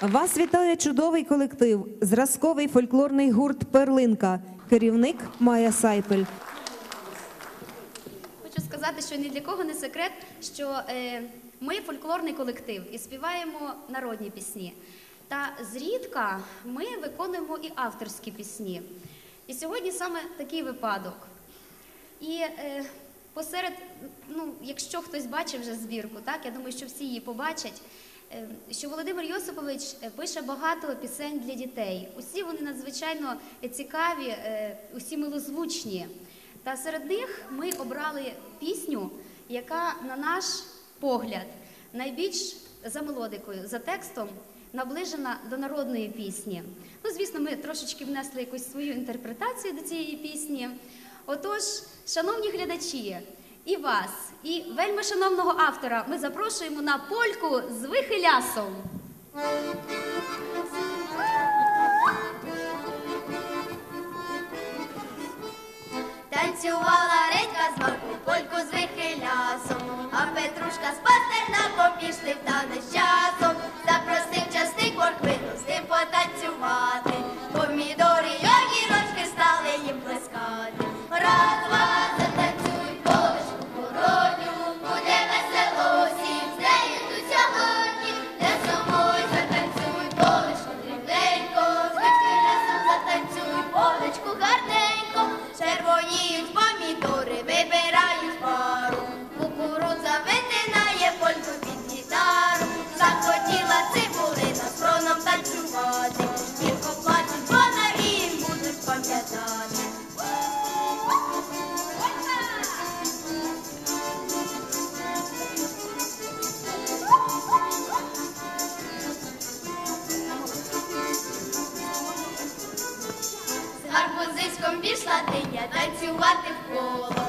Вас вітає чудовий колектив, зразковий фольклорний гурт Перлинка, керівник Майя Сайпель. Хочу сказати, що ні для кого не секрет, що е, ми фольклорний колектив і співаємо народні пісні. Та зрідка ми виконуємо і авторські пісні. І сьогодні саме такий випадок. І е, посеред, ну, якщо хтось бачив вже збірку, так, я думаю, що всі її побачать. Е, Що Володимир Йосипович е, пише багато пісень для дітей. Усі вони надзвичайно цікаві, е, усі милозвучні. Та серед них ми обрали пісню, яка, на наш погляд, найбільш за мелодикою, за текстом наближена до народної пісні. Ну, звісно, ми трошечки внесли якусь свою інтерпретацію до цієї пісні. Отож, шановні глядачі, і вас, і вельми шановного автора ми запрошуємо на польку з вихилясом. Танцювала редька з маку, польку з вихилясом, а Петрушка з пастернаком пішли в танець З пішла диня танцювати в коло.